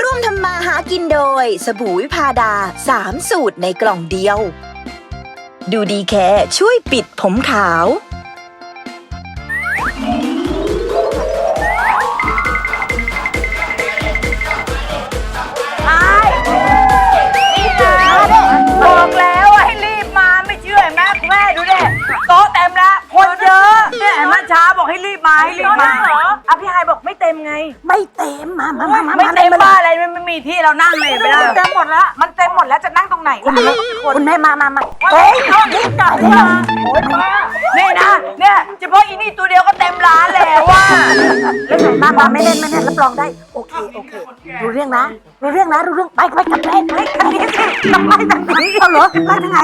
ร่วมทำมาหากินโดย สบู่วิพาดา 3 สูตรในกล่องเดียว ดูดีแค่ช่วยปิดผมขาว อะเนี่ยเห็นไหมช้าบอกให้รีบมาให้รีบมาเหรออะพี่ไฮายบอกไม่เต็มไง ไม่เต็มมามามามาไม่เต็มมาบ้าอะไรมันไม่มีที่เรานั่งเลยไม่ได้ เต็มหมดแล้ว มันเต็มหมดแล้วจะนั่งตรงไหนคุณแม่คุณแม่มามามาเฮ้ยเอารีบกลับมานี่นะ เนี่ยเฉพาะอีนี่ตัวเดียวก็เต็มร้านแล้วว่าเล่นไหนมามาไม่เล่นไม่เล่นรับรองได้ โอเคโอเครู้เรื่องนะรู้เรื่องนะรู้เรื่องไปไปกลับไปไปคันนี้สิกลับไปทางไหนเอาเหรอไปทางไหน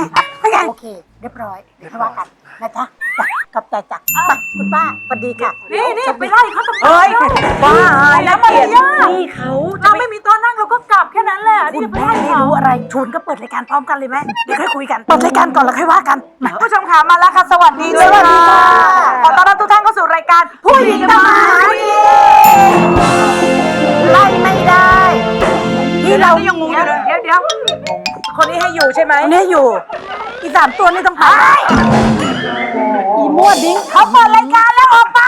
ไปไง โอเค เรียบร้อยเดี๋ยวค่อยว่ากันนะจ๊ะจ้ะกลับใจจ้ะไปคุณป้าสวัสดีค่ะนี่นี่ไปไล่เขาทำไมเฮ้ยบ้าแล้วเกลียดนี่เขาจะไม่มีโต๊ะนั่งเราก็กลับแค่นั้นแหละคุณแม่ไม่รู้อะไรชวนก็เปิดรายการพร้อมกันเลยไหมเดี๋ยวค่อยคุยกันเปิดรายการก่อนแล้วค่อยว่ากันมา ผู้ชมขามาแล้วค่ะ สวัสดีสวัสดีค่ะ ขอต้อนรับทุกท่านเข้าสู่รายการผู้หญิงทำมาหากินไล่ไม่ได้ ที่เรายังงงอยู่เลยเดี๋ยวเดี๋ยว คนนี้ให้อยู่ใช่ไหมเนี่ยอยู่ อีสามตัวนี่ต้องไปอีมั่วดิ้งเขาเปิดรายการแล้วออกไป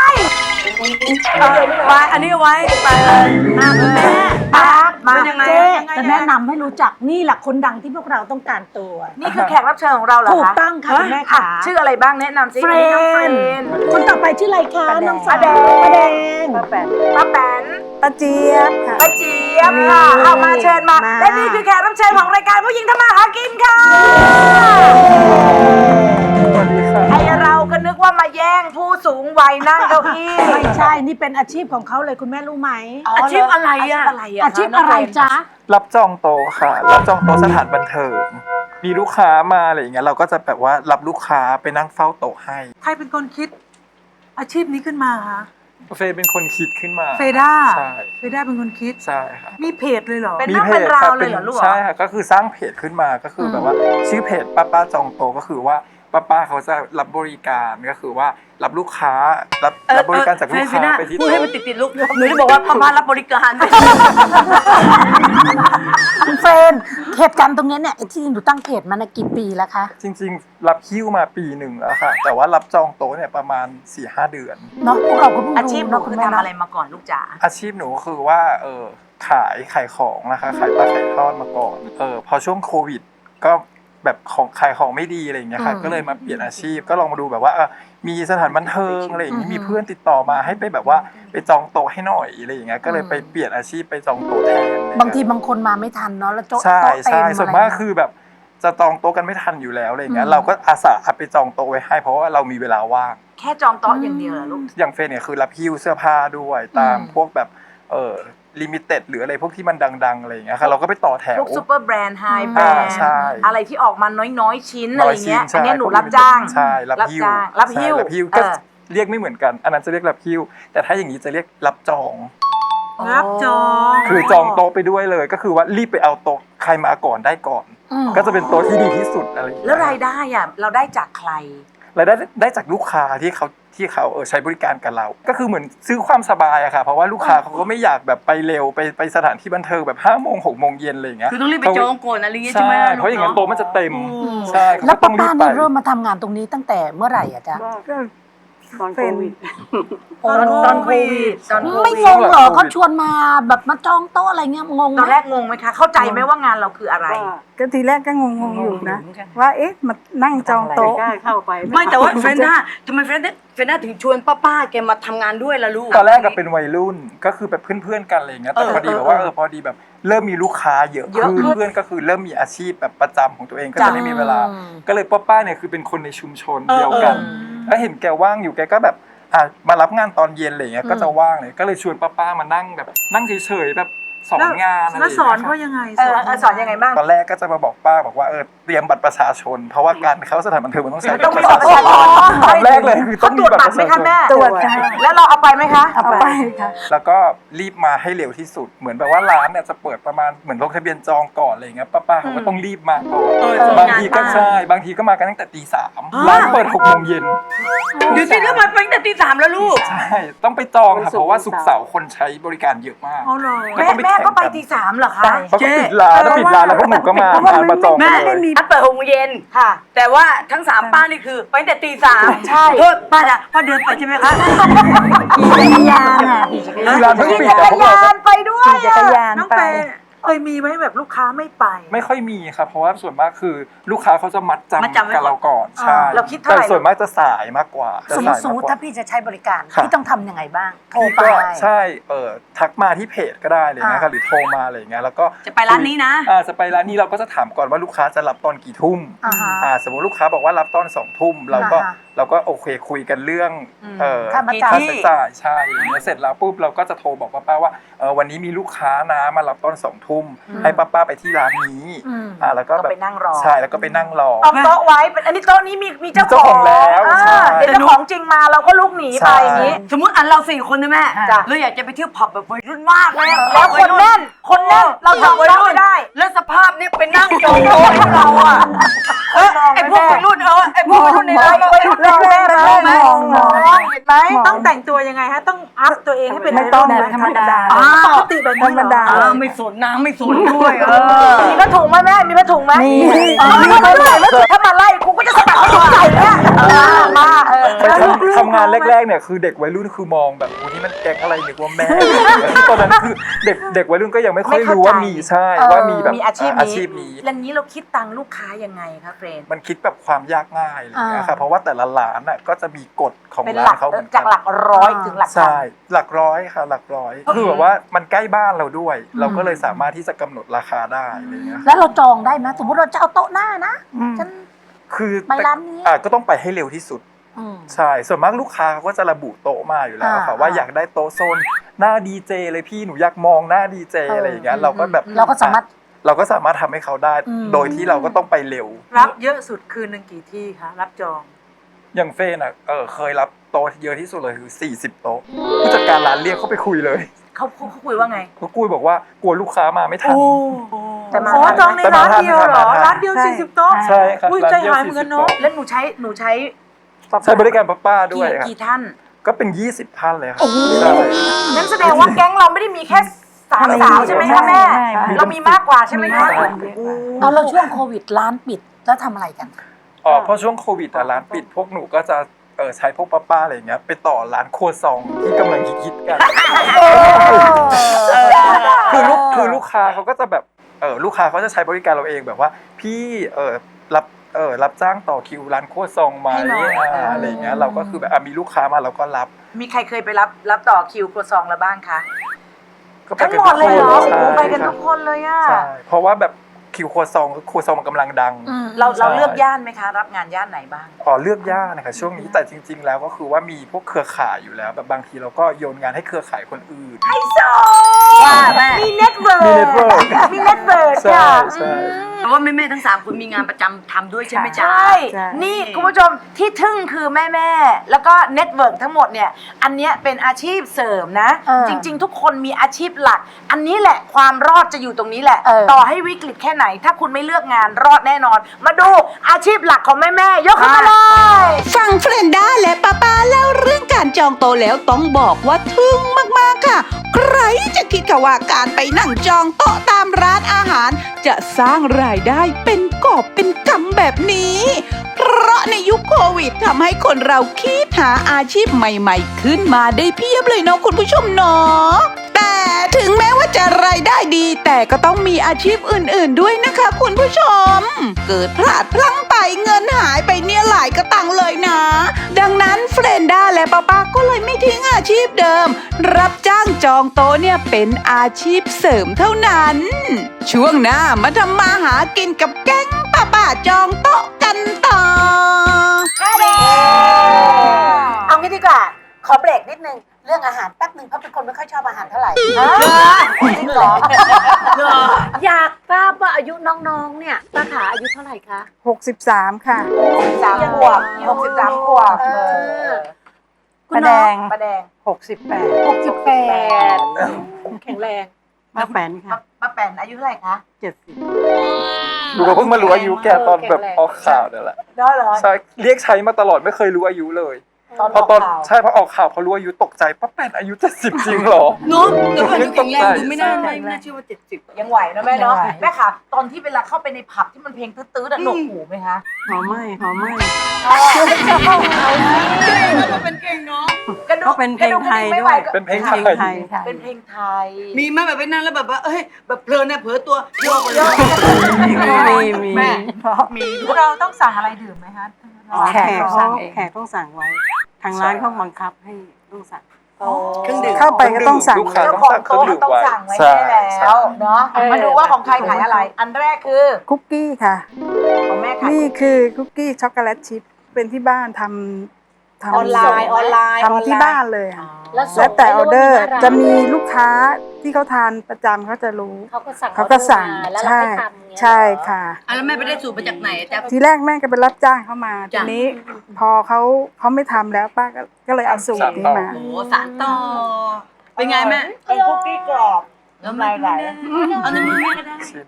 ไว้อันนี้ไว้เปิดมาแม่ป้ามายังไงเจ๊จะแนะนำให้รู้จักนี่แหละคนดังที่พวกเราต้องการตัว นี่คือแขกรับเชิญของเราเหรอคะถูกต้องค่ะคุณแม่ค่ะ ชื่ออะไรบ้างแนะนำสิเฟรอัน้องเฟรนนคนต่อไปชื่ออะไรคะน้องสาวป้าแดงป้าแดงป้าแปนป้าแปนป้าเจี๊ยบค่ะป้าเจี๊ยบ ค่ะนี่เอามาเชิญมา มา และนี่คือแขกรับเชิญของรายการผู้หญิงทำมาหากินค่ะสวัสดีค่ะไอเราก็นึกว่ามาแย่งผู้สูงวัยนั่งเก้าอี้ไม่ใช่ นี่เป็นอาชีพของเขาเลยคุณแม่รู้ไหม อาชีพอะไรอะอะไรอะอาชีพอะไรจ๊ะ รับจองโต๊ะค่ะ รับจองโต๊ะสถานบันเทิง มีลูกค้ามาอะไรอย่างเงี้ยเราก็จะแบบว่ารับลูกค้าไปนั่งเฝ้าโต๊ะให้ ใครเป็นคนคิดอาชีพนี้ขึ้นมาคะ เฟยเป็นคนคิดขึ้นมา เฟด้าใช่ เฟด้าเป็นคนคิด ใช่ค่ะมีเพจเลยเหรอ เป็นเรื่องเป็นราวเลยเหรอลูกเหรอ ใช่ค่ะก็คือสร้างเพจขึ้นมาก็คือแบบว่าชื่อเพจป้าป้าจองโต๊ะก็คือว่าป้าป้าเขาจะรับบริการก็คือว่า รับลูกค้ารับรับบริการจากลูกค้าไปที่พูดให้โต๊ะมันติดติดๆลูกหนูจะบอกว่าป้ารับบริการคุณเฟรนเหตุการณ์ตรงเนี้ยเนี่ยไอ้ที่หนูตั้งเพจมานะกี่ปีแล้วคะจริง ๆ รับคิวมาปีหนึ่งแล้วค่ะ แต่ว่ารับจองโต๊ะเนี่ยประมาณ4ี่หเดือนเนาะพวกเราก็เพิ่งอาชีพหนูเนาะคุคืณอแม่ทำเนาะอะไรมาก่อนลูกจ๋าอาชีพหนูก็คือว่าเออขายขายของนะคะขายปลาขายทอดมาก่อนเออพอช่วงโควิด ก็แบบของขายของไม่ดีอะไรอย่างเงี้ยค่ะก็เลยมาเปลี่ยนอาชีพก็ลองมาดูแบบว่าเออ มีสถานบันเทิงอะไรอย่างงี้มีเพื่อนติดต่อมาให้ไปแบบว่าไปจองโต๊ะให้หน่อยอะไรอย่างเงี้ยก็เลยไปเปลี่ยนอาชีพไปจองโต๊ะแทนอะไรอย่เยบางทีบางคนมาไม่ทันเนาะแล้วโต๊ะใช่โต๊ะเต็ใช่มส่วนมากคือแบบจะจองโต๊ะกันไม่ทันอยู่แล้วอะไรอย่างเงี้ยเราก็อาสาไปจองโต๊ะไว้ให้ เพราะว่าเรามีเวลาว่างแค่จองโต๊ะอย่างเดียวเหรอลูกอย่างเฟรนเนี่ยคือรับฮิ้วเสื้อผ้าด้วยตามพวกแบบเออ ลิมิเต็ดหรืออะไรพวกที่มันดังๆอะไรอย่างเงี้ยค่ะเราก็ไปต่อแถพวว กซูเปอร์แบรนด์ไฮแบรอ่านด์ใช่ อะไรที่ออกมาน้อยๆ ชิ้นน้อะไรอยเงี้ยชิ้นใช่อันเนี้ยหนูพวกรับจ้าง ใช่รับฮิ้วจ้างรับหิ้วใช่รับฮิ้วเอก็อเรียกไม่เหมือนกัน อันนั้นจะเรียกรับฮิ้ว แต่ถ้าอย่างนี้จะเรียกรับจอง รับจอง คือจองโต๊ะไปด้วยเลย ก็คือว่ารีบไปเอาโต๊ะใครมาก่อนได้ก่อน อืมก็จะเป็นโต๊ะที่ดีที่สุดอะไรอย่างเงี้ยแล้วรายได้อะเราได้จากใคร รายได้ได้จากลูกค้าที่เขา ที่เขาเออใช้บริการกับเรา ก็คือเหมือนซื้อความสบายอะค่ะ เพราะว่าลูกค้าเขาก็ไม่อยากแบบไปเร็วไปไปสถานที่บันเทิงแบบห้าโมงหกโมงเย็นอะไรอย่างเงี้ยคือต้องรีบไปจองก่อนอะไรเงี้ยใช่ใช่ไหมเพราะอย่างนั้นโต๊ะมันจะเต็มใช่เขาแล้วก็ต้ป้าองรีป้าบไปนี่เริ่มมาทำงานตรงนี้ตั้งแต่เมื่อไหร่อะจ๊ะ ตอนโควิด ตอนตอนโควิดตอนโคไม่วิดงงเหรอเขาชวนมาแบบมาจองโต๊ะอะไรเงี้ยงงตอนไหมแรกงงไหมคะ เข้าใจไหมว่างานเราคืออะไร ก็ทีแรกก็งงๆอยู่นะ ว่าเอ๊ะมานั่งจองโต๊ะไม่แต่ว่าเฟรนด้าทำไมเฟรนด้าเฟรนด้าถึงชวนป้าป้าๆแกมาทำงานด้วยล่ะลูก ตอนแรกก็เป็นวัยรุ่นก็คือแบบเพื่อนๆกันอะไรอย่างเงี้ยแต่เออพอดีเออแบบว่าเออพอดีแบบเริ่มมีลูกค้าเยอะเยอะขึ้นขึ้นเพื่อนก็คือเริ่มมีอาชีพแบบประจำของตัวเองก็จะไม่มีเวลา ก็เลยป้าป้าเนี่ยคือเป็นคนในชุมชนเดียวกันแล้วเห็นแกว่างอยู่แกก็แบบอะมารับงานตอนเย็นอะไรอย่างเงี้ยก็จะว่างเลยก็เลยชวนป้าป้ามานั่งแบบนั่งเฉยๆแบบสอนงานอะไรแล้วอย่างสอนเงี้ยเขายังไงเออเออสอนยังไงบ้าง ตอนแรกก็จะมาบอกป้าบอกว่าเออ เตรียมบัตรประชาชน เพราะว่าการเข้าสถานบันเทิงมันต้องใช้ต้องมีบัตรประชาชนบัตรประชาชนตอนแรกเลยคือต้เขาองตรมีวจบัตรบัตปรไหมระชาคะชนแม่ตรวจค่ะแล้วเราเอาไปไหมคะเอาไปค่ะแล้วก็รีบมาให้เร็วที่สุด เหมือนแบบว่าร้านเนี่ยจะเปิดประมาณเหมือนลงทะเบียนจองก่อนอะไรอย่างเงี้ยป้าๆเขาก็ต้องรีบมาก่อนเออบางทีก็ใช่บางทีก็มากันตั้งแต่ตีสามร้านเปิดหกโมงเย็นเดี๋ยวที่แล้วมาเป็นแต่ตีสามแล้วลูกใช่ต้องไปจองค่ะเพราะว่าสุกร์เสาร์คนใช้บริการเยอะมากอ๋อเหรอก็แม่ต้องไปแม่ก็ไปตีสามเหรอคะเขาก็ปิดร้านแล้วปิดร้านแล้วพวกหนูก็มามามาจองแม่กันเลยนัดเปิดหกโมงเย็น ค่ะ แต่ว่าทั้งสามป้านี่คือ ไปแต่ตีสามใช่ โทษป้าจ้ะป้าเดินไปใช่ไหมคะจักรยานอะคือร้านเพิ่งปิดแต่พวกเราก็ไปด้วยจักรยานน้องไปเฟย์ เคยมีไหมแบบลูกค้าไม่ไป ไม่ค่อยมีครับเพราะว่าส่วนมากคือลูกค้าเขาจะมัดจำมัดจำไว้กับเราก่อนใช่เราคิดเท่าไหร่แต่ส่วนมากจะสายมากกว่าจะสมมสาติยสมมมากติกว่าถ้าพี่จะใช้บริการครับพี่ต้องทำยังไงบ้างโทรพี่ไป ก็ใช่เออทักมาที่เพจก็ได้เลยนะครัอ่าบหรือโทรมาอะไรอย่างเงี้ยแล้วก็จะไปร้านนี้นะ อ่าจะไปร้านนี้เราก็จะถามก่อนว่าลูกค้าจะรับตอนกี่ทุ่มอ่าฮะอ่าสมมติลูกค้าบอกว่ารับตอนสองทุ่มเราก็อ่าฮะ เราก็โอเคคุยกันเรื่องเออค่ามากี่จำค่าที่ใช้จ่ายใช่อย่างเงี้ยเสร็จแล้วปุ๊บเราก็จะโทรบอกป้าๆว่าเออวันนี้มีลูกค้านะมารับตอนสองทุ่มให้ป้าๆไปที่ร้านนี้อืม อ่าแล้วก็ก็แบบไปนั่งรอ ใช่แล้วก็ไปนั่งรอ เอาโต๊ะไว้เป็นอันนี้โต๊ะนี้มีมีเจ้ามีเจ้าของแล้วอ่าใช่เดี๋ยวเจ้าของจริงมาเราก็ลุกหนีไปอย่างนี้ สมมติอันเราสี่คนนะแม่จ้ะ เราอยากจะไปเที่ยวผับแบบวัยรุ่นมากเลยอะแล้วคนแน่น คนแน่นเราจองวัยโต๊ะรุ่ไม่นได้ แล้วสภาพเนี่ยเป็นนั่งจองโต๊ะให้เราอะเออไอพวกวัยรุ่นเออไอพวกวัยรุ่นในร้านวัยรุ่นแรกๆมองไหมมองมองเห็นไหมต้องแต่งตัวยังไงฮะต้องอัพตัวเองให้เป็นไม่ต้องไอดลแบบธรรมดาอ๋อปกติแบบนี้เหรอธรรมดาเออไม่สนน้ำไม่สนด้วยเออมีผ้าถุงไหมแม่มีผ้าถุงไหมมีอ๋อมีผ้าถุงแล้วถ้ามาไล่กูก็จะสะบัดผ้าถุงใส่เนี่ยเออมาเออไปทำทำงานแรกๆเนี่ยคือเด็กวัยรุ่นคือมองแบบโอ้นี่มันแก๊งอะไรนึกว่าแม่ตอนนั้นคือเด็กเด็กวัยรุ่นก็ยังไม่ค่อยรู้ว่ามีใช่ว่ามีแบบมีอาชีพอานี้ชีพนี้แล้วนี้เราคิดตังค์ลูกค้ายังไงคะเฟรนมันคิดแบบความยากง่ายอะไรอย่างเงี้ยอ่าครับเพราะว่าแต่ละร้านน่ะก็จะมีกฎของเป็นร้าหลันกเขาเหมือนจากกันหลักร้อยถึงหลักพันใช่หลักร้อยค่ะหลักร้อยคือแบบว่ามันใกล้บ้านเราด้วย เราก็เลยสามารถที่จะกำหนดราคาได้อะไรอย่างเงี้ยแล้วเราจองได้ไหมสมมติเราจะเอาโต๊ะหน้านะฉันคือไปร้านนี้อ่าก็ต้องไปให้เร็วที่สุดอืมใช่ส่วนมากลูกค้าเขาก็จะระบุโต๊ะมาอยู่แล้วอ่าค่ะว่าอยากได้โต๊ะโซน หน้าดีเจเลยพี่หนูอยากมองหน้าดีเจเออออะไรอย่างเงี้ยเราก็แบบเราก็สามารถเราก็สามารถทำให้เขาได้อืมโดยที่เราก็ต้องไปเร็ว รับเยอะสุดคืนหนึ่งกี่ที่คะรับจองอย่างเฟนอะเออเคยรับโต๊ะเยอะที่สุดเลยคือ 40 โต๊ะผู้จัดการร้านเรียกเขาไปคุยเลยเขาเขาเขาคุยว่าไงเขาคุยบอกว่ากลัวลูกค้ามาไม่ทันแต่มาอ๋อทันจองในร้านเดียวเหรอแต่มาทันร้านเดียวใช่สี่สิบโต๊ะใช่ครับอุ้ยร้านใจเดียวหายเหมือนกัน40เนาะโต๊ะแล้วหนูใช้หนูใช้ใช้บริการป้าป้าๆด้กี่วยครับกี่ท่าน ก็เป็น 20 ท่านเลยครับใช่งั้นแสดงว่าแก๊งเราไม่ได้มีแค่สามสาวใช่ไหมคะแม่ใช่เรามีมากกว่าใช่ไหมคะใช่เอาเราช่วงโควิดร้านปิดแล้วทำอะไรกันอ๋อเพราะช่วงโควิดอะร้านปิดพวกหนูก็จะเออใช้พวกป้าๆอะไรอย่างเงี้ยไปต่อร้านครัวซองที่กำลังคิดๆกัน คือลูกคือลูกค้าเขาก็จะแบบเออลูกค้าเขาจะใช้บริการเราเองแบบว่า พี่เออรับ เออรับจ้างต่อคิวร้านครัวซองไหมให้หน่อย อ่าอะไรอย่างเงี้ยเราก็คือแบบอะมีลูกค้ามาเราก็รับมีใครเคยไปรับรับต่อคิวครัวซองแล้วบ้างคะก็ไปทั้งกันหมดเลยเหรอใช่โอ้โหไปกันทุกคนเลยอะ ใช่เพราะว่าแบบคิวครัวซองครัวซองมันกำลังดัง อืมเราเราใช่ เลือกย่านไหมคะ รับงานย่านไหนบ้าง อ๋อเลือกยากนะคะช่วงนี้แต่จริง ๆ แล้วก็คือว่ามีพวกเครือข่ายอยู่แล้ว แบบบางทีเราก็โยนงานให้เครือข่ายคนอื่น ว่าแม่มีเน็ตเวิร์มี network มีเน็ตเวิร์ใช่ค่ะใช่แต่ว่าแม่แม่ๆทั้งสามคนมีงานประจำทำด้วยใช่ไหมจ๊ะ ใช่ ใช่ นี่ คุณผู้ชมที่ทึ่งคือแม่แม่ๆแล้วก็เน็ตเวิร์กทั้งหมดเนี่ย อันเนี้ยเป็นอาชีพเสริมนะจริง ๆ ทุกคนมีอาชีพหลัก อันนี้แหละความรอดจะอยู่ตรงนี้แหละต่อให้วิกฤตแค่ไหน ถ้าคุณไม่เลือกงานรอดแน่นอน มาดูอาชีพหลักของแม่แม่ๆยกขึ้นมาเลย ฟังเฟรนด้าและป้าป้าเล่าเรื่องการจองโตะแล้วต้องบอกว่าทึ่งมาก ๆ ค่ะ ใครจะคิดค่ะว่าการไปนั่งจองโต๊ะตามร้านอาหาร จะสร้างรายได้เป็นกอบเป็นกำแบบนี้ เพราะในยุคโควิดทำให้คนเราคิดหาอาชีพใหม่ ๆ ขึ้นมาได้เพียบเลยเนาะคุณผู้ชมเนาะ แต่ถึงแม้ว่าจะรายได้ดี แต่ก็ต้องมีอาชีพอื่นๆด้วยนะคะ คุณผู้ชม เกิดพลาดพลั้งไปเงินหายไปเนี่ยหลายกระตังเลยนะ ดังนั้นเฟรนด้าและป้าป้าก็เลยไม่ทิ้งอาชีพเดิม รับจ้างจองโต๊ะเนี่ยเป็นอาชีพเสริมเท่านั้น ช่วงหน้ามาทำมาหากินกับแก๊งป้าป้าจองโต๊ะกันต่อ เอางี้ดีกว่า ขอเบรกนิดนึง เรื่องอาหารแป๊บหนึ่งเพราะเป็นคนไม่ค่อยชอบอาหารเท่าไหร่จริงเหรออยากทราบว่าอายุน้องๆ เนี่ยป้าขาอายุเท่าไหร่คะหกสิบสามค่ะ สามขวบหกสิบสามขวบเออ คุณน้องประแดงหกสิบแปดหกสิบแปดแข็งแรงมาแฟนค่ะป้าแปนอายุเท่าไหร่คะเจ็ดสิบหนูก็เพิ่งมารู้อายุแกตอนแบบออกข่าวเนี่ยแหละได้เหรอใช่เรียกใช้มาตลอดไม่เคยรู้อายุเลย ตอนพอตอนออกข่าวใช่พอออกข่าวพอรู้อายุตกใจป้าแปนอายุจะสิบจริงเหรอ เนาะแต่ว่าดูแข็งแรงดูไม่น่าไม่น่าเชื่อว่าเจ็ดสิบ ยังไหวนะแม่เนาะยังไหว แม่ค่ะ ตอนที่เวลาเข้าไปในผับที่มันเพลงตื้อๆอะหนวกหูไหมคะหอมไหมหอมไหมเป็นเก่งเนาะกระดูก็เป็นเพลงไทยกระกระไม่ด้ไหวยก็เป็นเพลงไทยไทยไทย เป็นเพลงไทยมีมาแบบไปนั่งแล้วแบบว่าเอ้ยแบบเพลินเนี่ยเผลอตัวโยกไปเลยมีมีแม่เพราะเราต้องสั่งอะไรดื่มไหมคะแขกเขาแขกต้องสั่งไว้ ทางร้านเขาบังคับให้ต้องสั่ง เครื่องดื่ม เข้าไปก็ต้องสั่ง ลูกค้าเจ้าต้องของสั่งเครื่อโต๊ะงดื่มต้องไว้ สั่งไว้ใช่ให้ใช่แล้วเนาะมาดูว่าของใครขายอะไร อันแรกคือคุกกี้ค่ะ ของแม่ขายนี่คือคุกกี้ช็อกโกแลตชิพเป็นที่บ้านทำทำออนไลน์ออนไลน์ออนไลน์ทำที่บ้านเลยค่ะแล้วส่ง แล้วแต่ออเดอร์ให้ลูกค้าจะมีลูกค้าที่เขาทานประจำเขาจะรู้ เขาก็สั่งเขาก็สั่งออเดอร์มาแล้วเราใช่ไปทำอย่างเงี้ย ใช่ค่ะ อะแล้วแม่ไปได้สูตรมาจากไหนอะจ๊ะ ทีแรกแม่ก็ไปรับจ้างเข้ามาทีจ้ะนี้พอเขาเขาไม่ทำแล้วป้าก็ก็เลยเอาสูตรนี้มา โอ้สารต่อ เป็นไงแม่ เป็นคุกกี้กรอบน้ำลายไหลเอาน้ำมือแม่ก็ได้ชิม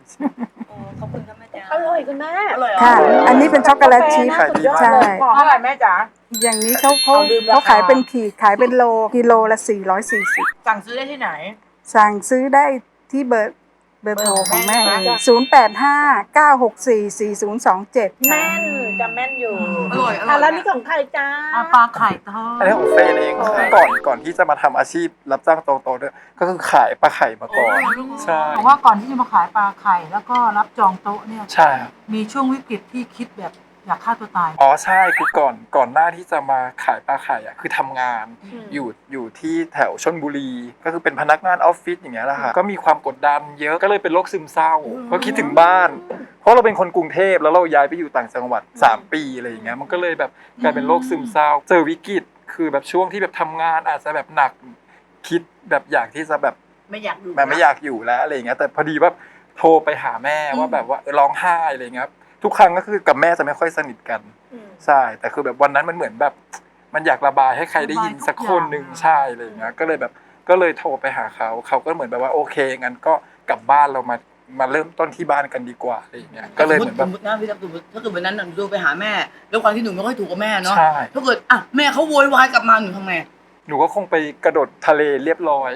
โอ้ขอบคุณค่ะแม่จ๋าอร่อยคุณแม่ อร่อยเหรอค่ะ อันนี้เป็นช็อกโกแลตชิพขายดีมาก ใช่ ของเท่าไหร่แม่จ๋า อย่างนี้เขาเขาเอาลืมราคา เขาขายเป็นขีดขายเป็นโลกิโลละ 440 สั่งซื้อได้ที่ไหน สั่งซื้อได้ที่เบอร์ เบอร์โทรของแม่เบอร์ของแม่ศูนย์แปดห้าเก้าหกสี่สี่ศูนย์สองเจ็ดแม่นจะแม่นอยู่อร่อยอร่อะอยแล้วนี่ของใครจ้าปลาไข่ทอดอันนี้ของเฟนเองคือก่อนก่อนที่จะมาทำอาชีพรับจ้างโตๆด้วยก็คือขายปลาไข่มาก่อน ใช่บอกว่าก่อนที่จะมาขายปลาไข่แล้วก็รับจองโต๊ะเนี่ย ใช่ครับมีช่วงวิกฤตที่คิดแบบ อยากฆ่าตัวตาย อ๋อใช่คือก่อนก่อนหน้าที่จะมาขายปลาไข่อะคือทำงานอยู่อยู่ที่แถวชนบุรี ก็คือเป็นพนักงานออฟฟิศอย่างเงี้ยแหละค่ะก็มีความกดดันเยอะก็เลยเป็นโรคซึมเศร้าก็คิดถึงบ้าน เพราะเราเป็นคนกรุงเทพแล้วเราย้ายไปอยู่ต่างจังหวัด 3 ปีอะไรอย่างเงี้ยมันก็เลยแบบกลายเป็นโรคซึมเศร้า เจอวิกฤตคือแบบช่วงที่แบบทำงานอาจจะแบบหนักคิดแบบอยากที่จะแบบ ไม่อยากดู แบบไม่อยากอยู่แล้วอะไรอย่างเงี้ยแต่พอดีว่าโทรไปหาแม่ว่าแบบว่าเออร้องไห้อะไรอย่างเงี้ยครับ ทุกครั้งก็คือกับแม่จะไม่ค่อยสนิทกันใช่ แต่คือแบบวันนั้นมันเหมือนแบบ มันอยากระบายให้ใครได้ยินสักคนหนึ่งใช่อะไรอย่างเงี้ยก็เลยแบบก็เลยโทรไปหาเขา เขาก็เหมือนแบบว่าโอเคงั้นก็กลับบ้านเรามามาเริ่มต้นที่บ้านกันดีกว่าอะไรอย่างเงี้ยก็เลยเหมือนสแบบมมตินะพี่ตั๊กสมมติถ้าเกิดวันนั้นหนูดูไปหาแม่ด้วยความที่หนูไม่ค่อยถูกกับแม่เนาะใช่ ถ้าเกิดอะแม่เขาโวยวายกลับมาหนูทำไงหนูก็คงไปกระโดดทะเลเรียบร้อย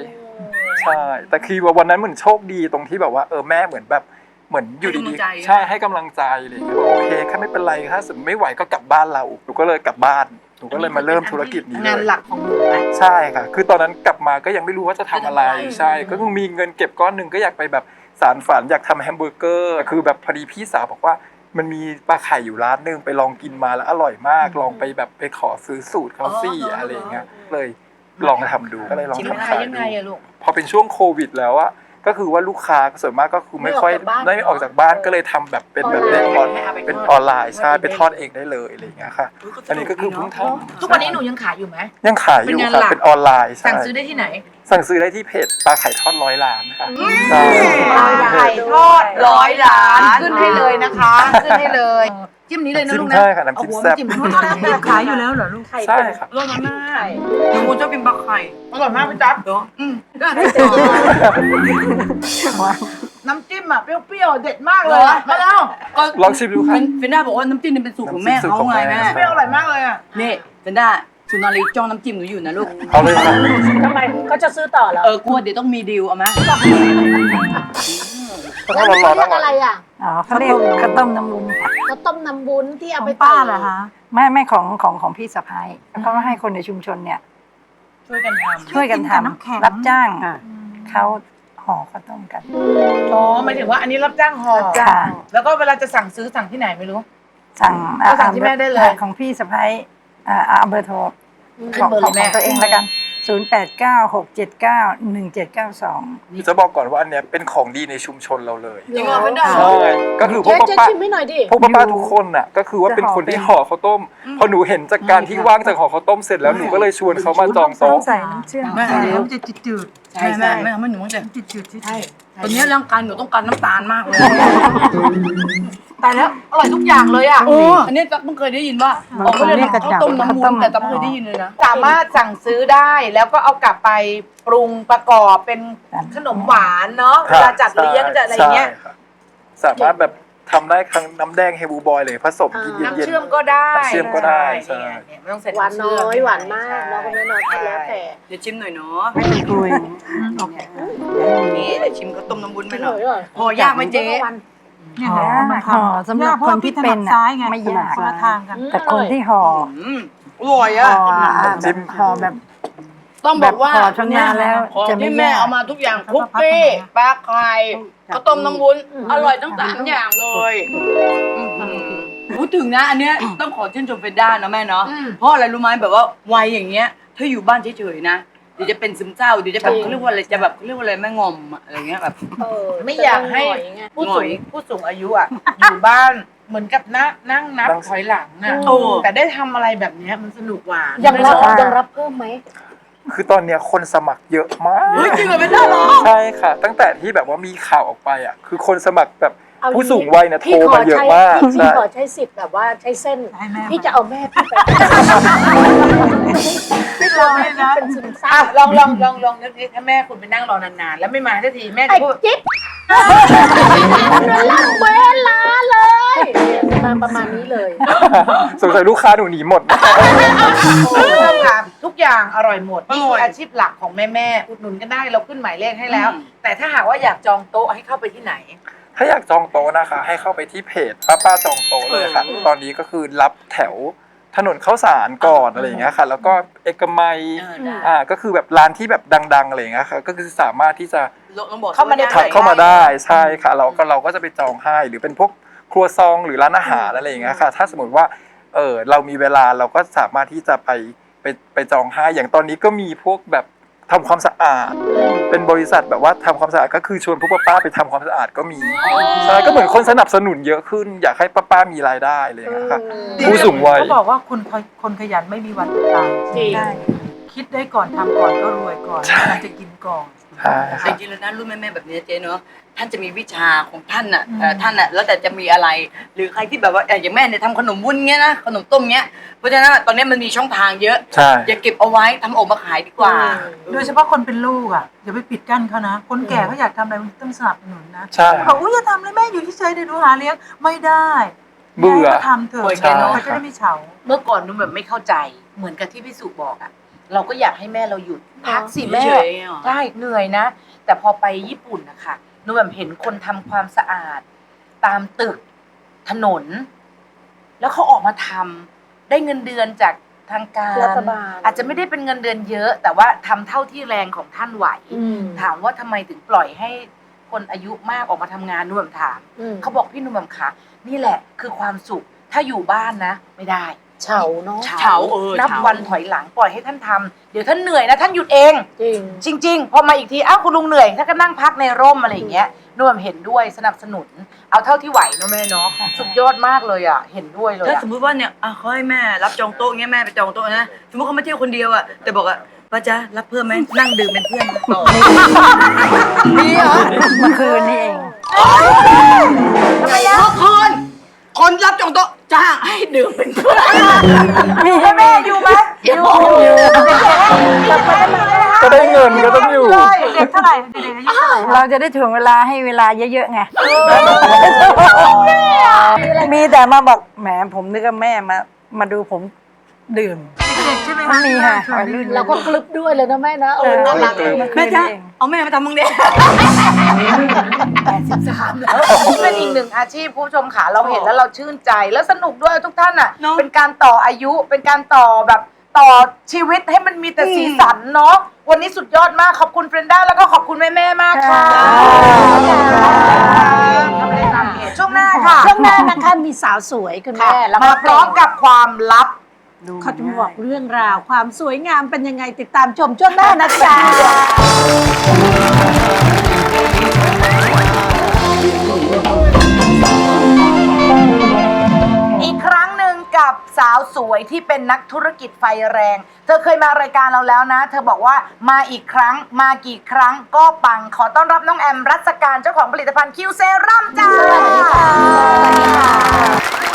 ใช่ แต่คือว่าวันนั้นเหมือนโชคดีตรงที่แบบว่าเออแม่เหมือนแบบ เหมือนอยู่ให้กำลัดีงใจๆใช่ให้กำลังใจอะไรอย่างเงี้ยบอกโอเคแค่ไม่เป็นไรถ้าสมมติไม่ไหวก็กลับบ้านเราหนูก็เลยกลับบ้านหนูก็เลยมาเริ่มธุรกิจนี้เลยงานหลักของหนูไหมใช่ค่ะ คือตอนนั้นกลับมาก็ยังไม่รู้ว่าจะทำอะไรจะทำอะไรใช่ ก็คือมีเงินเก็บก้อนหนึ่งก็อยากไปแบบสารฝันอยากทำแฮมเบอร์เกอร์ คือแบบพอดีพี่สาวบอกว่ามันมีปลาไข่อยู่ร้านหนึงไปลองกินมาแล้วอร่อยมาก ลองไปแบบไปขอซื้อสูตรเขาสิอะไรอย่างเงี้ยเลยลองทำดูก็เลยลองชิมทำอะไรขายยังดูไงอะลูกพอเป็นช่วงโควิดแล้วอะ ก็คือว่าลูกค้าส่วนมากก็คือไม่ค่อยไม่ออกจากบ้านไม่ออกจากบ้านก็เลยทำแบบเป็นแบบเล่นออนให้เอาไปทอดเป็นออนไลน์ใช่ไปทอดเองได้เลยอะไรอย่างเงี้ยค่ะ อันนี้ก็คือเพิ่งทำทุกวันนี้หนูยังขายอยู่ไหมยังขายอยู่เป็นงานค่ะหลักเป็นออนไลน์ใช่สั่งซื้อได้ที่ไหนสั่งซื้อได้ที่เพจปลาไข่ทอดร้อยล้านค่ะใช่ไข่ทอดร้อยล้านขึ้นให้เลยนะคะ ขึ้นให้เลย จิ้มนี้เลยนะจิ้ลูมกนะใช่ค่ะน้ำจิ้มเอาหัวแซ่บจิ้มขายอยู่แล้วเหรอลูกใช่ค่ะร่วมมาแม่หนูชอบกินปลาไข่อร่อยมากพี่จ๊บเนาะอืมได้น้ำจิ้มอะเปรี้ยวๆเด็ดมากเลยอะมาแล้วก็ลองชิมดูค่ะเฟนเฟนด้าบอกว่าน้ำจิ้มเนี่ยเป็นสูตรของแม่น้ำจิ้มสูตรเขาของไงแม่แม่เปรี้ยวอร่อยมากเลยอะนี่เฟนด้า สุนารีจ้องน้ำจิ้มหนูอยู่นะลูก เอาเลยค่ะทำไมเขาจะซื้อต่อเหรอเออกลัวเดี๋ยวต้องมีดีลเอาไหมถ้าร้อนร้อนเรีอยกอะไรร่อยอะอ๋อเขาเรียกข้าวต้มน้ำวุ้นค่ะข้าวต้มน้ำวุ้นที่เอาขอไปงป้าเหรอคะไม่ไม่ของของของพี่สะพ้ายเขาก็ให้คนในชุมชนเนี่ย ช่วยกันทำช่วยกันทกินกับน้ำแข็งำรับจ้างเขาห่อข้าวต้มกันอ๋อหมายถึงว่าอันนี้รับจ้างห่อค่ะแล้วก็เวลาจะสั่งซื้อสั่งที่ไหนไม่รู้ สั่งก็สั่งที่แม่ได้เลย ของพี่สะพ้ายอ่าเอาเบอร์โทรขึ้ขนองเบอร์ขเลองยแม่ของตัวเองแล้วกัน 0 8 9 6 7 9 1 7 9 2 จะบอกก่อนว่าอันเนี้ยเป็นของดีในชุมชนเราเลยจริงเหรอเฟนด้าใช่ก็คือพวเจ๊กเจ๊ป้าชิมให้หน่อยดิ พวกป้าๆทุกคนน่ะก็คือว่าเป็นคนที่ห่อข้าวต้ม พอหนูเห็นจากการที่ว่างจากห่อข้าวต้มเสร็จแล้วหนูก็เลยชวนเขามาจองโต๊ะใส่น้ำเชื่อม แม่น้ำจะจืดใช่แม่แม่ทำให้หนูมั่นใจๆจืดๆใช่ ตอนนี้ร่างกายหนูต้องการน้ำตาลมากเลยตายแล้วอร่อยทุกอย่างเลยอะ โอ้อันนี้ตั๊กเพิ่งเคยได้ยินว่าอ๋อเขาเรียกข้าวต้มน้ำมูนแต่ตั๊กไม่เคยได้ยินเลยนะ สามารถสั่งซื้อได้แล้วก็เอากลับไปปรุงประกอบเป็นขนมหวานเนาะเวลาจัดเลี้ยงจะอะไรอย่างเงี้ยใช่ค่ะสามารถแบบ ทำได้ทั้งน้ำแดงเฮบูบอยเลยผสมกินเย็นๆน้ำเชื่อมก็ได้น้ำเชื่อมก็ได้ใช่ เนี่ยไม่ต้องใส่หวานำน้เชื่มอยหวานมากเนาะคุณแม่เนาะก็แล้วแต่เดี๋ยวชิมหน่อยเนาะไม่มีคุยนี่เดี๋ยวชิมข้าวต้มน้ำวุ้นไปหน่อยอร่อยพอยากไหมเจ๊ เนี่ยแหละมันห่อสำหรับคนที่เป็นยากพราะว่าพี่ถดซ้ายไงไม่ยาก คนละทางกัน แต่คนที่ห่ออืมอร่อยอะ ห่อแบบห่อแบบ ต้องบอกว่าแบบห่อชำนาญแล้วของจะไม่ที่แม่ยากเอามาทุกอย่างคุกกี้ปลาไข่ข้าวต้มน้ำวุ้นอร่อยทั้งสามอย่างเลยพูดถึงนะอันเนี้ยต้องขอชื่นชมเฟนด้านะแม่เนาะเพราะอะไรรู้ไหมแบบว่าวัยอย่างเงี้ยถ้าอยู่บ้านเฉยๆนะเดี๋ยวจะเป็นซึมเศร้าเดี๋ยวจะแบบเขาเรียกว่าอะไรจะแบบเขาเรียกว่าอะไรแม่งอมอะอะไรเงี้ยแบบเออไม่อยากให้จะเป็นหน่อยไงผู้สูงผู้สูงอายุอะ อยู่บ้านเหมือนกับนั่งนั่งนับนั่งถอยหลังอะโอ้ แต่ได้ทำอะไรแบบเนี้ยมันสนุกกว่ายังรับใช่ยังรับเพิ่มไหม คือตอนเนี้ยคนสมัครเยอะมาก เฮ้ยจริงเหรอเฟนด้าเหรอใช่ค่ะ ตั้งแต่ที่แบบว่ามีข่าวออกไปอะ คือคนสมัครแบบเอาผู้สูงวัยเนี่ยโทพี่รขอมาเยอะใช้มากพี่ใช่ขอใช้สิทธิ์แบบว่าใช้เส้นให้แม่พี่จะเอาแม่พี่ไปพี่ลองเลยนะเป็นซึมเศร้าอะลองลองลองลองนึกดิถ้าแม่คุณไปนั่งรอนานๆ แล้วไม่มาทันทีแม่ไอ้จะพูด จิ๊บหลังเวลา เลยมาประมาณนี้เลย สงสัยลูกค้าหนูหนีหมด คุณผู้ชมค่ะทุกอย่างอร่อยหมดนี่คืออาชีพหลักของแม่แม่ๆอุดหนุนกันได้เราขึ้นหมายเลขให้แล้วแต่ถ้าหากว่าอยากจองโต๊ะให้เข้าไปที่ไหน ถ้าอยากจองโต๊ะนะคะ ให้เข้าไปที่เพจป้าป้าจองโต๊ะเลยค่ะตอนนี้ก็คือรับแถวถนนข้าวสารก่อนอะไรอย่างเงี้ยค่ะ แล้วก็เอกมัยเออได้อ่าก็คือแบบร้านที่แบบดังๆอะไรอย่างเงี้ยค่ะ ก็คือสามารถที่จะลองบอกเข้ามาในถักเข้ามาได้ใช่ค่ะ เราก็เราก็จะไปจองให้หรือเป็นพวก ครัวซองหรือร้านอาหารอะไรอย่างเงี้ยค่ะ ถ้าสมมติว่าเออเรามีเวลาเราก็สามารถที่จะไปไปไปจองให้อย่างตอนนี้ก็มีพวกแบบทำความสะอาด เป็นบริษัทแบบว่าทำความสะอาดก็คือชวนพวกป้าๆไปทำความสะอาดก็มีใช่ก็เหมือนคนสนับสนุนเยอะขึ้น อยากให้ป้าๆมีรายได้อะไรอย่างเงี้ยค่ะผู้สูงวัยเขาบอกว่าคนขคนขยันไม่มีวันอดตายจริงได้คิดได้ก่อนทำก่อนก็รวยก่อนใช่เราจะกินก่อน ใช่แต่ค่ะจริงๆแล้วนะรุ่นแม่ๆแบบนี้เจ๊เนาะท่านจะมีวิชาของท่านน่ะเอ่อท่านน่ะแล้วแต่จะมีอะไร หรือใครที่แบบว่าเอ่ออย่างแม่เนี่ยทำขนมวุ้นเงี้ยนะขนมต้มเงี้ยเพราะฉะนั้นตอนนี้มันมีช่องทางเยอะ ใช่ อย่าเก็บเอาไว้ทำออกมาขายดีกว่าโดยเฉพาะคนเป็นลูกอะอย่าไปปิดกั้นเขานะ คนแก่เขาอยากทำอะไรมันต้องสนับสนุนนะใช่บอกอุ้ยอย่าทำเลยแม่อยู่เฉยๆเดี๋ยวดูหาเลี้ยงไม่ได้เบื่อแม่ก็ทำเถปล่อะอยแกเนอะเขาจะได้ไม่เฉา เมื่อก่อนหนูแบบไม่เข้าใจเหมือนกับที่พี่สุบอกอะ เราก็อยากให้แม่เราหยุดพักสิแม่เฉยๆเหรอใช่เหนื่อยนะ แต่พอไปญี่ปุ่นนะคะหนูแบบเห็นคนทำความสะอาด ตามตึกถนน แล้วเขาออกมาทำได้เงินเดือนจากทางการ รัฐบาลอาจจะไม่ได้เป็นเงินเดือนเยอะ แต่ว่าทำเท่าที่แรงของท่านไหว อืมถามว่าทำไมถึงปล่อยให้คนอายุมากออกมาทำงานหนุ่มถาม อืมเขาบอกพี่หนุ่มคะนี่แหละคือความสุขถ้าอยู่บ้านนะ ไม่ได้ เฉาเนาะเฉาเออนับเฉา วันถอยหลังปล่อยให้ท่านทำเดี๋ยวท่านเหนื่อยนะท่านหยุดเอง จริง จริง ๆ พอมาอีกทีอ้าวคุณลุงเหนื่อยท่านก็นั่งพักในร่มอะไรอย่างเงี้ยนุ่มเห็นด้วยสนับสนุน เอาเท่าที่ไหวเนอะแม่เนาะสุดยอดมากเลยอะ เห็นด้วยเลยถ้าอะ สมมติว่าเนี่ยอะเขาให้แม่รับจองโต๊ะเงี้ยแม่ไปจองโต๊ะนะ สมมติเขามาเที่ยวคนเดียวอะแต่บอกอะป้าจ๊ะรับเพิ่มไหมนั่งดื่มเป็นเพื่อนต่อมีเหรอเมื่อคืนนี่เอง ทำไมอะทุกคนคนรับจองโต๊ะ จ้างให้ดื่มเป็นเพื่อนแม่แม่อยู่ไหมอยู่ก็ได้เงินก็ต้องอยู่เด็กเท่าไหร่เด็กๆอายุเท่าไหร่เราจะได้ถ่วงเวลาให้เวลาเยอะๆไงมีแต่มาบอกแหมผมนึกว่าแม่มามาดูผม ดื่มเด็กๆใช่ไหมมันมีค่ะชวนวัยรุ่นเราก็คลึบด้วยเลยนะแม่นะเออน่ารักเลยแม่จ๊ะเอาแม่มาทำมึงเด็นี่เป็นอีกหนึ่งอาชีพคุณผู้ชมค่ะเราเห็นแล้วเราชื่นใจแล้วสนุกด้วยทุกท่านอะ เป็นการต่ออายุเป็นการต่อแบบต่อชีวิตให้มันมีแต่สีสันเนาะวันนี้สุดยอดมากขอบคุณเฟรนด้าแล้วก็ขอบคุณแม่แม่ๆมากค่ะทำอะไรตามเพจช่วงหน้าค่ะช่วงหน้านะคะมีสาวสวยคุณค่ะแม่แล้วมาพร้อมกับความลับ เขาจะมาบอกเรื่องราวความสวยงามเป็นยังไงติดตามชมช่วงหน้านะจ๊ะอีกครั้งหนึ่งกับสาวสวยที่เป็นนักธุรกิจไฟแรง เธอเคยมารายการเราแล้วนะ เธอบอกว่ามาอีกครั้งมากี่ครั้งก็ปัง ขอต้อนรับน้องแอมรัศการเจ้าของผลิตภัณฑ์คิวเซรั่มจ้าสวัสดีค่ะ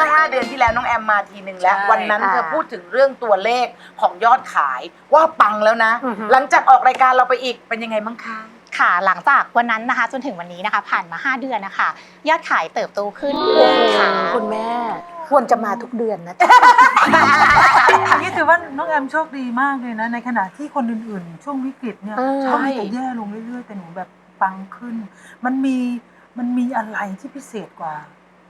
มื่อ 5 เดือนที่แล้วน้องแอมมาทีหนึ่งแล้ว ใช่วันนั้นค่ะเธอพูดถึงเรื่องตัวเลขของยอดขายว่าปังแล้วนะหลังจากออกรายการเราไปอีกเป็นยังไงบ้างคะ ค่ะหลังจากวันนั้นนะคะจนถึงวันนี้นะคะ ผ่านมา 5 เดือนนะคะ ยอดขายเติบโตขึ้นค่ะ คุณแม่ควรจะมาทุกเดือนนะ อันนี้ถือว่าน้องแอมโชคดีมากเลยนะ ในขณะที่คนอื่นๆ ช่วงวิกฤตเนี่ยเออก็มีแต่แย่ลงเรื่อยๆแต่หนูแบบปังขึ้น มันมีมันมีอะไรที่พิเศษกว่า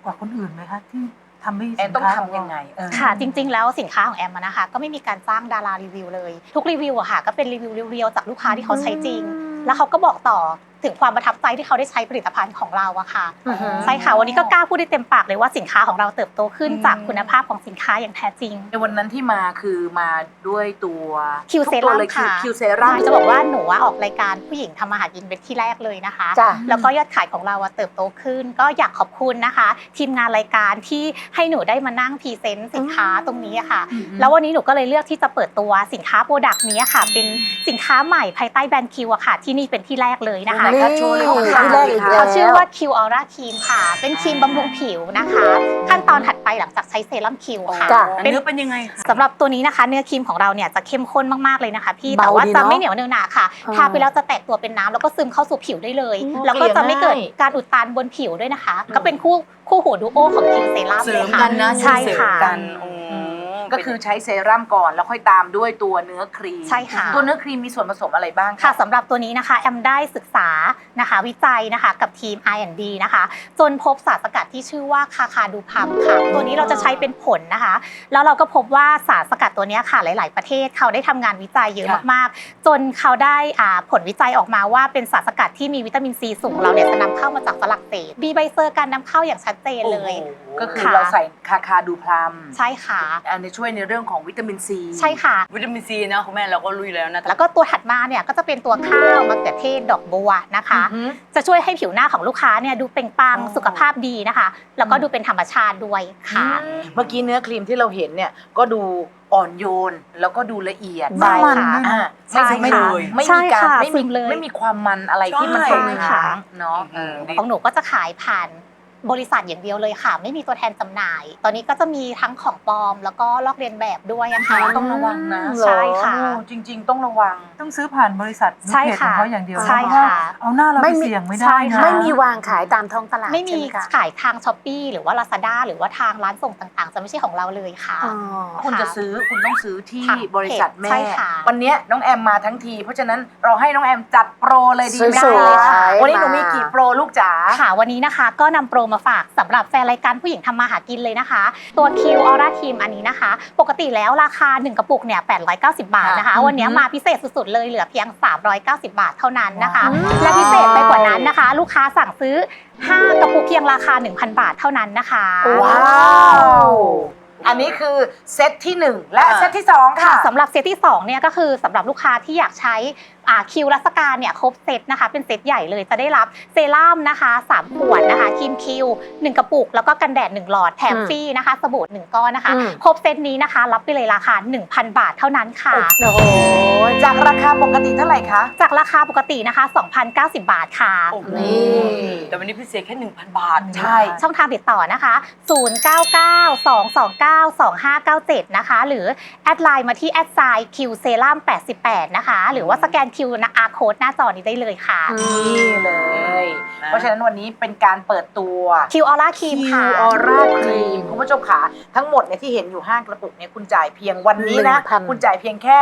กว่าคนอื่นไหมคะที่ ทำให้แอสินนต้องค้าทำยังไงเออ ค่ะจริงๆ แล้วสินค้าของแอมอะนะคะ ก็ไม่มีการจ้างดารารีวิวเลย ทุกรีวิวอะค่ะก็เป็นรีวิวเรียวๆจากลูกค้าที่เขาใช้จริง แล้วเขาก็บอกต่อ ถึงความประทับใจที่เขาได้ใช้ผลิตภัณฑ์ของเราอะค่ะอือฮึ ใช่ค่ะวันนี้ก็กล้าพูดได้เต็มปากเลยว่าสินค้าของเราเติบโตขึ้นจากคุณภาพของสินค้าอย่างแท้จริง ในวันนั้นที่มาคือมาด้วยตัวคิวทุเซกตัวรั่มเลยค่ะ คิวเซรั่มใช่จะบอกว่าหนูอะออกรายการผู้หญิงทำมาหากินเป็นที่แรกเลยนะคะ จ้ะ แล้วก็ยอดขายของเราอะเติบโตขึ้น ก็อยากขอบคุณนะคะ ทีมงานรายการที่ให้หนูได้มานั่งพรีเซนต์สินค้าตรงนี้อะค่ะแล้ววันนี้หนูก็เลยเลือกที่จะเปิดตัวสินค้าโปรดักต์นี้อะค่ะ เป็นสินค้าใหม่ภายใต้แบรนด์คิวอะค่ะ ที่นี่เป็นที่แรกเลยนะคะไหนคะโชว์เลยค่ะที่แรกอีกแล้วเขาชื่อว่าคิวออร่าครีมค่ะ เป็นครีมบำรุงผิวนะคะ ขั้นตอนถัดไปหลังจากใช้เซรั่มคิวค่ะจ้ะเป็นเนื้อเป็นยังไงคะสำหรับตัวนี้นะคะ เนื้อครีมของเราเนี่ยจะเข้มข้นมากๆเลยนะคะ พี่เบาแต่ว่าดีจะเนอะไม่เหนียวเนอะหนาค่ะอ่าทาไปแล้วจะแตกตัวเป็นน้ำแล้วก็ซึมเข้าสู่ผิวได้เลยอืมแล้วก็จะไม่เกิดเกลี่ยง่ายการอุดตันบนผิวด้วยนะคะ ก็เป็นคู่คู่หูดูโอของคิวเซรั่มเสริเลยมค่ะกันนะใช่เสริมค่ะ กันอืมก็คือใช้เซรั่มก่อนแล้วค่อยตามด้วยตัวเนื้อครีมใช่ค่ะ ตัวเนื้อครีมมีส่วนผสมอะไรบ้างค่ะสำหรับตัวนี้นะคะแอมได้ศึกษานะคะวิจัยนะคะกับทีม R&D นะคะ จนพบสารสกัดที่ชื่อว่าคาคาดูพัมค่ะ ตัวนี้เราจะใช้เป็นผลนะคะ แล้วเราก็พบว่าสารสกัดตัวเนี้ยค่ะหลาย ๆ ประเทศเขาได้ทำงานวิจัยเยอะค่ะ มากๆ จนเขาได้อ่าผลวิจัยออกมาว่าเป็นสารสกัดที่มีวิตามินซีสูงเราเนี่ยจะนำเข้ามาจากฝรั่งเศสมีใบเซอร์การนำเข้าอย่างชัดเจนเลยโอ้โหก็คือค่ะ เราใส่คาคาดูพลัมใช่ค่ะ อันนี้ช่วยในเรื่องของวิตามินซีใช่ค่ะ วิตามินซีนะคุณแม่เราก็ลุยแล้วนะ แล้วก็ตัวถัดมาเนี่ยก็จะเป็นตัวข้าวมะเขือเทศดอกบัวนะคะ อือหือ จะช่วยให้ผิวหน้าของลูกค้าเนี่ยดูเปล่งปลั่งอ๋อ สุขภาพดีนะคะ แล้วก็ดูเป็นธรรมชาติด้วยค่ะ เมื่อกี้เนื้อครีมที่เราเห็นเนี่ยก็ดูอ่อนโยนแล้วก็ดูละเอียดใช่ค่ะ อ่าใช่ไม่ค่ะไม่ไม่ใช่มีการค่ะไม่ซึมีมเลยไม่มีความมันอะไรที่มันใช่ตกค่ะ ค้างเนาะอืมดีของหนูก็จะขายผ่าน บริษัทอย่างเดียวเลยค่ะ ไม่มีตัวแทนจำหน่าย ตอนนี้ก็จะมีทั้งของปลอม แล้วก็ลอกเลียนแบบด้วยอะค่ะต้องระวังนะใช่ค่ะโอ้จริง ๆ ต้องระวัง ต้องซื้อผ่านบริษัทหรือใช่เพจขอค่ะงเขาอย่างเดียวนะใช่เพราะว่าค่ะ เอาหน้าเราไปไม่มี เสี่ยงไม่ใช่ได้นะ ค่ะ ไม่มีวางขายตามท้องตลาดไม่มีใช่หคะขายทางช้อปปีหรือว่า Lazada หรือว่าทางร้านส่งต่างๆ จะไม่ใช่ของเราเลยค่ะ อ๋อ คุณจะซื้อคุณต้องซื้อที่ค่ะบริษัทแม่ ใช่ค่ะ วันเนี้ยน้องแอมมาทั้งที เพราะฉะนั้นเราให้น้องแอมจัดโปรเลยดีไหมสวยๆคะวันนี้หนูมามีมีกี่โปรลูกจ๋า ค่ะวันนี้นะคะก็นำโปรมาฝากสำหรับแฟนรายการผู้หญิงทำมาหากินเลยนะคะ ตัว Q Aura Cream อันนี้นะคะ ปกติแล้วราคา 1 กระปุกเนี่ย890 บาทนะคะค่ะวันนี้มาพิเศษสุดๆเลยเหลือเพียง 390 บาทเท่านั้นนะคะ และพิเศษไปกว่านั้นนะคะ ลูกค้าสั่งซื้อ 5 กระปุกเพียงราคา 1,000 บาทเท่านั้นนะคะ ว้าว อันนี้คือเซตที่หนึ่งและอ่าเซตที่สองค่ะค่ะสำหรับเซตที่2เนี่ยก็คือสำหรับลูกค้าที่อยากใช้อ่าคิวรัศการเนี่ยครบเซตนะคะ เป็นเซตใหญ่เลยจะได้รับเซรั่มนะคะ3ขวดนะคะครีมคิว 1 กระปุก แล้วก็กันแดด 1 หลอดแถมอืมฟรีนะคะสบู่1ก้อนนะคะอืมครบเซตนี้นะคะ รับไปเลยราคา 1,000 บาทเท่านั้นค่ะ โอ้โหจากราคา ปกติเท่าไหร่คะ จากราคาปกตินะคะ2,090 บาทค่ะ โอ้โหนี่แต่วันนี้พิเศษแค่ 1,000 บาท ใช่ ช่องทางติดต่อนะคะ 0992292597 นะคะ หรือ แอดไลน์มาที่แอดไซน์คิวเซรั่ม88 นะคะ หรือว่าสแกนคิวนะอาร์โค้ดหน้าจอนี้ได้เลยค่ะนี่เลยนะเพราะฉะนั้นวันนี้เป็นการเปิดตัวคิวออร่าครีมค่ะออร่าครีมคุณผู้ชมค่ะทั้งหมดเนี่ยที่เห็นอยู่ห้างกระปุกเนี่ยคุณจ่ายเพียงวันนี้นะ1,000คุณจ่ายเพียงแค่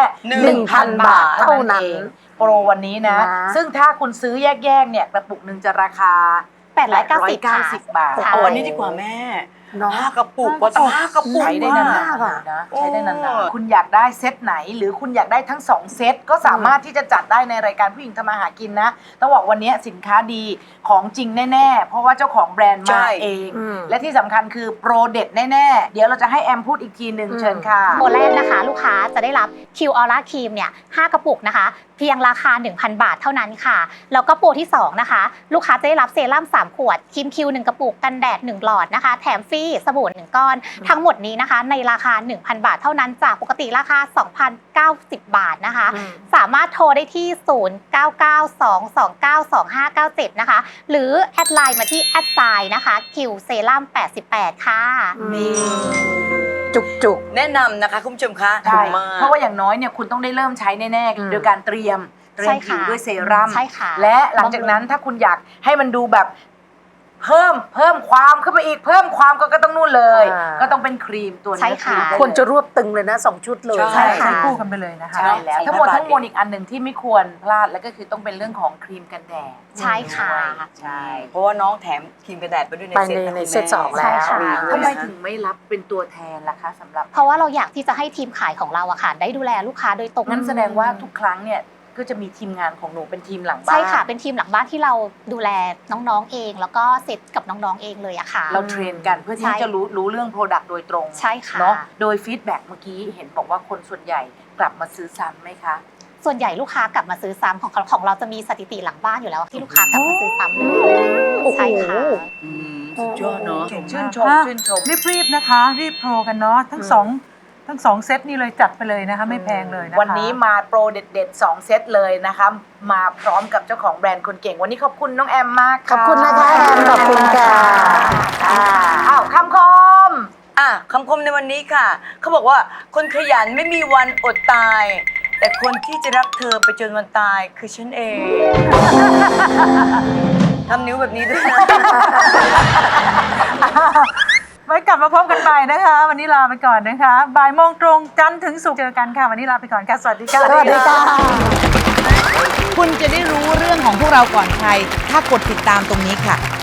1,000 บาทเท่าเท่านั้นั้นนเองโปรวันนี้นะ นะซึ่งถ้าคุณซื้อแยกๆเนี่ยกระปุกหนึ่งจะราคา890ค่ะ890 บาทใช่เอาอันนี้ดีกว่าแม่ เนาะห้ากระปุกว่าตั้งห้ากระปุกใช้ได้นานว่ะๆเลยนะโอ้ใช้ได้นานๆคุณอยากได้เซตไหน หรือคุณอยากได้ทั้งสองเซตก็สามารถที่จะจัดได้ในรายการผู้หญิงทำมาหากินนะต้องบอกวันนี้สินค้าดีของจริงแน่ๆ เพราะว่าเจ้าของแบรนด์ใช่มาเองอืมและที่สำคัญคือโปรเด็ดแน่ๆ เดี๋ยวเราจะให้แอมพูดอีกทีหนึ่งอืมเชิญค่ะโปรแรกนะคะ ลูกค้าจะได้รับ Q Aura Cream เนี่ย5กระปุกนะคะ เพียงราคา 1,000 บาทเท่านั้นค่ะ แล้วก็โปรที่ 2 นะคะ ลูกค้าจะได้รับเซรั่ม3ขวดครีมคิว1กระปุกกันแดด1หลอดนะคะ แถมฟรีสบู่1ก้อน ทั้งหมดนี้นะคะ ในราคา 1,000 บาทเท่านั้นจากปกติราคา 2,090 บาทนะคะอืมสามารถโทรได้ที่ 0992292597 นะคะ หรือแอดไลน์มาที่แอดไซน์นะคะคิวเซรั่ม88 ค่ะนี่จุกจุกแนะนำนะคะคุณผู้ชมคะใช่ถูกมากเพราะว่าอย่างน้อยเนี่ยคุณต้องได้เริ่มใช้แน่อืม ๆโดยการเตรียมเตรียมผิวด้วยเซรั่มใช่ค่ะ และหลังจากนั้นถ้าคุณอยากให้มันดูแบบ เพิ่มเพิ่มความขึ้นไปอีกเพิ่มความก็ก็ต้องนู่นเลย อ่า ก็ต้องเป็นครีมตัวใช่นี้ค่ะควรจะรวบตึงเลยนะสองชุดเลย ใช่ใช้คู่กันไปเลยนะคะใช่แล้ว ทั้งหมดทั้งมวลอีกอันหนึ่งที่ไม่ควรพลาดแล้วก็คือต้องเป็นเรื่องของครีมกันแดด ใช่ค่ะ ใช่ เพราะว่าน้องแถมครีมกระแดดไปด้วยในไปเซ็ตในนะในคุณเซตสองแม่แล้ว ใช่ค่ะ ทำไมถึงไม่รับเป็นตัวแทนล่ะคะสำหรับเพราะว่าเราอยากที่จะให้ทีมขายของเราอะค่ะได้ดูแลลูกค้าโดยตรง งั้นแสดงว่าทุกครั้งเนี่ย ก็จะมีทีมงานของหนูเป็นทีมหลังบ้านใช่ค่ะ เป็นทีมหลังบ้านที่เราดูแลน้องๆเอง แล้วก็เซตกับน้องๆเองเลยอะค่ะ เราเทรนกันเพื่อที่ใช่ จะรู้รู้เรื่องโปรดักต์โดยตรงใช่ค่ะ เนาะโดยฟีดแบ็กเมื่อกี้เห็นบอกว่าคนส่วนใหญ่กลับมาซื้อซ้ำไหมคะ ส่วนใหญ่ลูกค้ากลับมาซื้อซ้ำของเราของเราจะมีสถิติหลังบ้านอยู่แล้ว ที่ลูกค้ากลับมาซื้อซ้ำเลยใช่ค่ะ อืมสุดยอดเนาะ เก่งชื่นมากชมอะชื่นชม รีบๆนะคะ รีบโปรกันเนาะทั้งสอง ทั้งสองเซตนี่เลยจัดไปเลยนะคะ ไม่แพงเลยนะคะวันนี้มาโปรเด็ดๆ 2 เซตเลยนะคะ มาพร้อมกับเจ้าของแบรนด์คนเก่ง วันนี้ขอบคุณน้องแอมมากขอบคุณนะคะแอมขอบคุณค่ะอ่าอ้าวคำคม อะคำคมในวันนี้ค่ะ เขาบอกว่าคนขยันไม่มีวันอดตาย แต่คนที่จะรักเธอไปจนวันตายคือฉันเอง ทำนิ้วแบบนี้ด้วยนะ ไว้กลับมาพบกันใหม่นะคะ วันนี้ลาไปก่อนนะคะบ่ายโมงตรงจันทร์ถึงศุกร์เจอกันค่ะ วันนี้ลาไปก่อนค่ะ สวัสดีค่ะ สวัสดีค่ะ คุณจะได้รู้เรื่องของพวกเราก่อนใคร ถ้ากดติดตามตรงนี้ค่ะจะมาหา